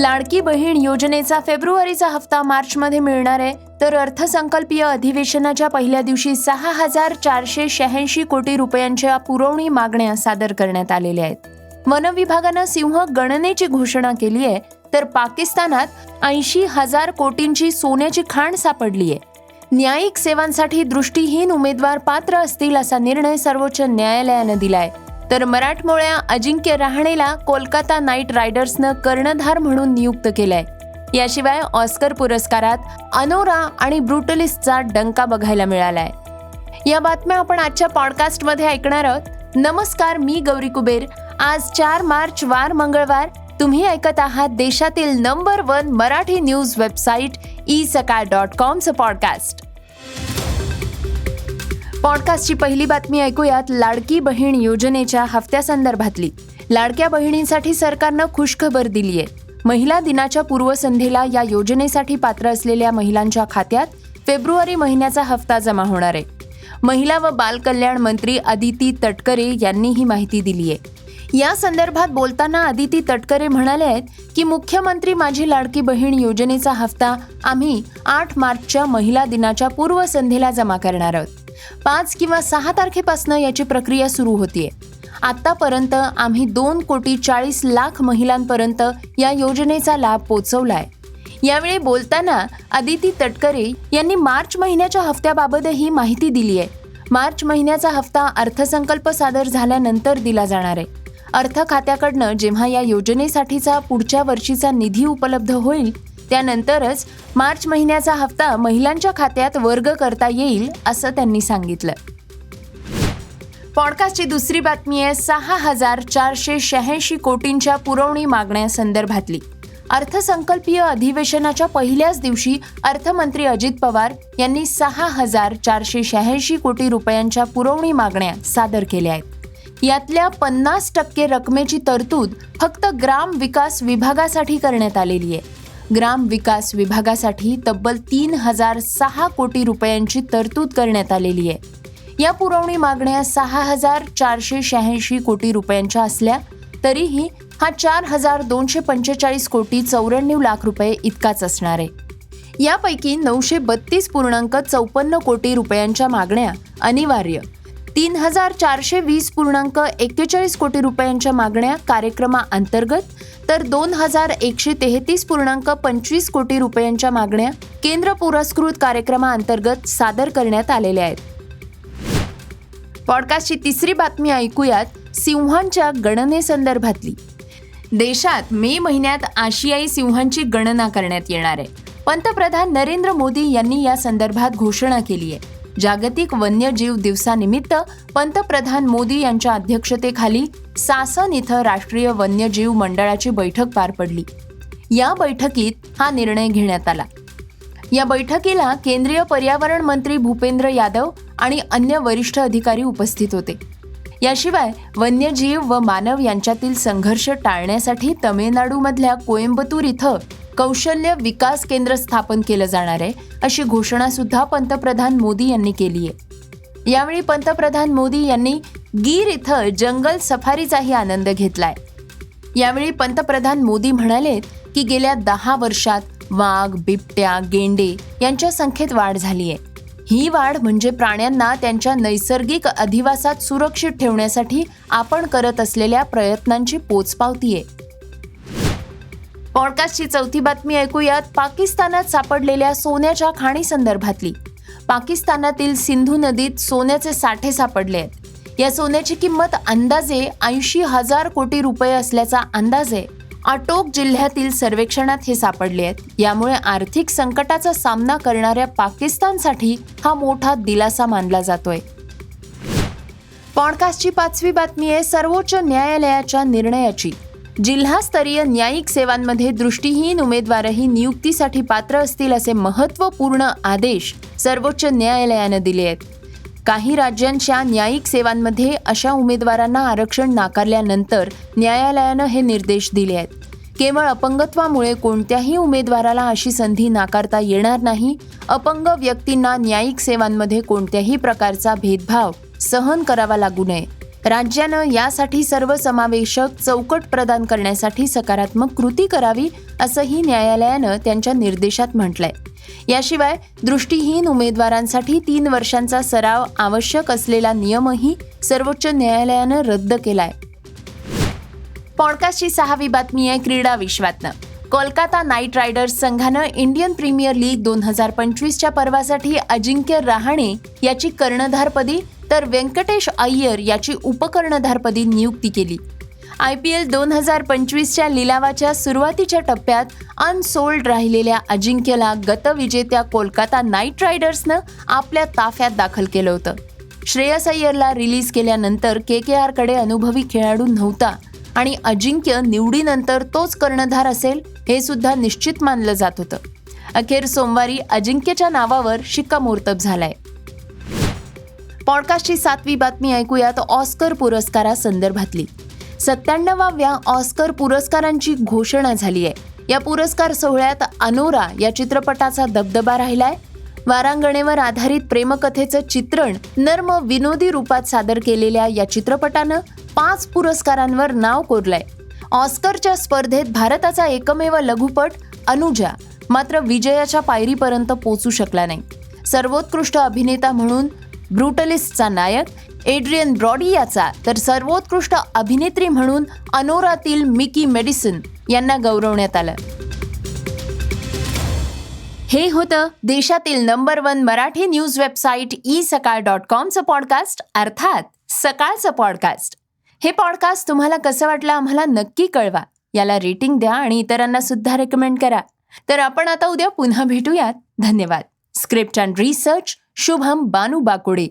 लाडकी बहीण योजनेचा फेब्रुवारीचा हप्ता मार्चमध्ये मिळणार आहे. तर अर्थसंकल्पीय अधिवेशनाच्या पहिल्या दिवशी सहा हजार चारशे शहाऐंशी कोटी रुपयांच्या पुरवणी मागण्या सादर करण्यात आलेल्या आहेत. वन विभागानं सिंह गणनेची घोषणा केली आहे. तर पाकिस्तानात ऐंशी हजार कोटींची सोन्याची खाण सापडली आहे. न्यायिक सेवांसाठी दृष्टीहीन उमेदवार पात्र असतील असा निर्णय सर्वोच्च न्यायालयानं दिलाय. तर मराठमोळ्या अजिंक्य रहाणेला कोलकाता नाईट रायडर्सनं कर्णधार म्हणून नियुक्त केलंय. याशिवाय ऑस्कर पुरस्कारात अनोरा आणि ब्रुटलिस्टचा डंका बघायला मिळालाय. या बातम्या आपण आजच्या पॉडकास्टमध्ये ऐकणार आहोत. नमस्कार मी गौरी कुबेर. आज चार मार्च वार मंगळवार. तुम्ही ऐकत आहात देशातील number one Marathi news website E Sakal dot कॉमचं podcast. पॉडकास्टची पहिली बातमी ऐकूयात. लाडकी बहीण योजनेच्या हफ्त्यासंदर्भातली लाडक्या बहिणींसाठी सरकारनं खुशखबर दिली आहे महिला दिनाच्या पूर्वसंध्येला या योजनेसाठी पात्र असलेल्या महिलांच्या खात्यात फेब्रुवारी महिन्याचा हफ्ता जमा होणार आहे. महिला व बालकल्याण मंत्री अदिती तटकरे यांनी ही माहिती दिली आहे या संदर्भात बोलताना अदिती तटकरे म्हणाले आहेत की मुख्यमंत्री माझी लाडकी बहीण योजनेचा हफ्ता आम्ही आठ मार्चच्या महिला दिनाच्या पूर्वसंध्येला जमा करणार आहोत. पाच किंवा सहा तारखेपासून याची प्रक्रिया सुरू होतीये. आतापर्यंत आम्ही दोन कोटी चाळीस लाख महिलांपर्यंत या योजनेचा लाभ पोचवलाय. यावेळी बोलताना अदिती तटकरे यांनी मार्च महिन्याच्या हप्त्याबाबतही माहिती दिली आहे मार्च महिन्याचा हप्ता अर्थसंकल्प सादर झाल्यानंतर दिला जाणार आहे. अर्थ खात्याकडनं जेव्हा या योजनेसाठीचा पुढच्या वर्षीचा निधी उपलब्ध होईल त्यानंतरच मार्च महिन्याचा हप्ता महिलांच्या खात्यात वर्ग करता येईल असं त्यांनी सांगितलं. पॉडकास्टची दुसरी बातमी आहे सहा हजार चारशे शहाऐंशी कोटींच्या पुरवणी मागण्यासंदर्भातली अर्थसंकल्पीय अधिवेशनाच्या पहिल्याच दिवशी अर्थमंत्री अजित पवार यांनी सहा हजार चारशे शहाऐंशी कोटी रुपयांच्या पुरवणी मागण्या सादर केल्या आहेत. यातल्या पन्नास टक्के रकमेची तरतूद फक्त ग्राम विकास विभागासाठी करण्यात आलेली आहे. ग्राम विकास विभागासाठी तब्बल तीन हजार सहा कोटी रुपयांची तरतूद करण्यात आलेली आहे. या पुरवणी मागण्या सहा हजार चारशे शहाऐंशी कोटी रुपयांच्या असल्या तरीही हा चार हजार दोनशे पंचेचाळीस कोटी चौऱ्याण्णव लाख रुपये इतकाच असणार आहे. यापैकी नऊशे बत्तीस पूर्णांक चौपन्न कोटी रुपयांच्या मागण्या अनिवार्य तीन हजार चारशे वीस पूर्णांक एक्केचाळीस कोटी रुपयांच्या मागण्या कार्यक्रमाअंतर्गत तर दोन हजार एकशे तेहतीस पूर्णांक पंचवीस कोटी रुपयांच्या मागण्या केंद्र पुरस्कृत कार्यक्रमाअंतर्गत सादर करण्यात आलेल्या आहेत. पॉडकास्टची तिसरी बातमी ऐकूयात सिंहांच्या गणनेसंदर्भातली. देशात मे महिन्यात आशियाई सिंहांची गणना करण्यात येणार आहे. पंतप्रधान नरेंद्र मोदी यांनी या संदर्भात घोषणा केली आहे. जागतिक वन्यजीव दिवसानिमित्त पंतप्रधान मोदी यांच्या अध्यक्षतेखाली सासन इथं राष्ट्रीय वन्यजीव मंडळाची बैठक पार पडली. या बैठकीत हा निर्णय घेण्यात आला. या बैठकीला केंद्रीय पर्यावरण मंत्री भूपेंद्र यादव आणि अन्य वरिष्ठ अधिकारी उपस्थित होते. याशिवाय वन्यजीव व मानव यांच्यातील संघर्ष टाळण्यासाठी तमिळनाडूमधल्या कोयंबतूर इथं कौशल्य विकास केंद्र स्थापन केलं जाणार आहे अशी घोषणा सुद्धा पंतप्रधान मोदी यांनी केली आहे. यावेळी पंतप्रधान मोदी यांनी गीर इथं जंगल सफारीचाही आनंद घेतलाय. यावेळी पंतप्रधान मोदी म्हणाले की गेल्या दहा वर्षात वाघ बिबट्या गेंडे यांच्या संख्येत वाढ झाली आहे. ही वाढ म्हणजे प्राण्यांना त्यांच्या नैसर्गिक अधिवासात सुरक्षित ठेवण्यासाठी आपण करत असलेल्या प्रयत्नांची पोचपावती आहे पॉडकास्टची चौथी बातमी ऐकूयात. पाकिस्तानात सापडलेल्या सोन्याच्या खाणी संदर्भातली. पाकिस्तानातील सिंधू नदीत सोन्याचे साठे सापडले आहेत. या सोन्याची किंमत अंदाजे ऐंशी हजार कोटी रुपये असल्याचा अंदाज आहे. आटोक जिल्ह्यातील सर्वेक्षणात हे सापडले आहेत. यामुळे आर्थिक संकटाचा सामना करणाऱ्या पाकिस्तानसाठी हा मोठा दिलासा मानला जातोय. पॉडकास्टची पाचवी बातमी आहे सर्वोच्च न्यायालयाच्या निर्णयाची. जिल्हास्तरीय न्यायिक सेवांमध्ये दृष्टीहीन उमेदवारही नियुक्तीसाठी पात्र असतील असे महत्त्वपूर्ण आदेश सर्वोच्च न्यायालयानं दिले आहेत. काही राज्यांच्या न्यायिक सेवांमध्ये अशा उमेदवारांना आरक्षण नाकारल्यानंतर न्यायालयानं हे निर्देश दिले आहेत. केवळ अपंगत्वामुळे कोणत्याही उमेदवाराला अशी संधी नाकारता येणार नाही. अपंग व्यक्तींना न्यायिक सेवांमध्ये कोणत्याही प्रकारचा भेदभाव सहन करावा लागू नये. राज्यानं यासाठी सर्वसमावेशक चौकट प्रदान करण्यासाठी सकारात्मक कृती करावी असंही न्यायालयानं त्यांच्या निर्देशात म्हटलंय. याशिवाय दृष्टीहीन उमेदवारांसाठी तीन वर्षांचा सराव आवश्यक असलेला नियमही सर्वोच्च न्यायालयानं रद्द केलाय. पॉडकास्टची सहावी बातमी आहे क्रीडा विश्वातनं. कोलकाता नाईट रायडर्स संघानं इंडियन प्रीमियर लीग दोन हजार पंचवीसच्या पर्वासाठी अजिंक्य रहाणे याची कर्णधारपदी तर व्यंकटेश अय्यर याची उपकर्णधारपदी नियुक्ती केली. आय पी एल दोन हजार पंचवीसच्या लिलावाच्या सुरुवातीच्या टप्प्यात अनसोल्ड राहिलेल्या अजिंक्यला गतविजेत्या कोलकाता नाईट रायडर्सनं आपल्या ताफ्यात दाखल केलं होतं. श्रेयस अय्यरला रिलीज केल्यानंतर के के आरकडे अनुभवी खेळाडू नव्हता आणि अजिंक्य निवडीनंतर तोच कर्णधार असेल हे सुद्धा निश्चित मानलं जात होतं. अखेर सोमवारी अजिंक्यच्या नावावर शिक्कामोर्तब झालाय. पॉडकास्टची सातवी बातमी ऐकूयात. ऑस्कर पुरस्कारासंदर्भातली. सत्त्याण्णवाव्या ऑस्कर पुरस्कारांची घोषणा झाली आहे या पुरस्कार सोहळ्यात अनोरा या चित्रपटाचा दबदबा राहिलाय. वारांगणेवर आधारित प्रेमकथेचं चित्रण नर्म विनोदी रूपात सादर केलेल्या या चित्रपटानं पाच पुरस्कारांवर नाव कोरलंय. ऑस्करच्या स्पर्धेत भारताचा एकमेव लघुपट अनुजा मात्र विजयाच्या पायरीपर्यंत पोचू शकला नाही. सर्वोत्कृष्ट अभिनेता म्हणून ब्रुटलिस्टचा नायक एड्रियन ब्रॉडी याचा तर सर्वोत्कृष्ट अभिनेत्री म्हणून अनोरातील मिकी मेडिसन यांना गौरवण्यात आलं. हे होतं देशातील number one Marathi news website E Sakal dot कॉमचं podcast अर्थात सकाळचं पॉडकास्ट हे पॉडकास्ट तुम्हाला कसं वाटलं आम्हाला नक्की कळवा. याला रेटिंग द्या आणि इतरांना सुद्धा रेकमेंड करा. तर आपण आता उद्या पुन्हा भेटूयात. धन्यवाद. Script and research Shubham Banu Bakude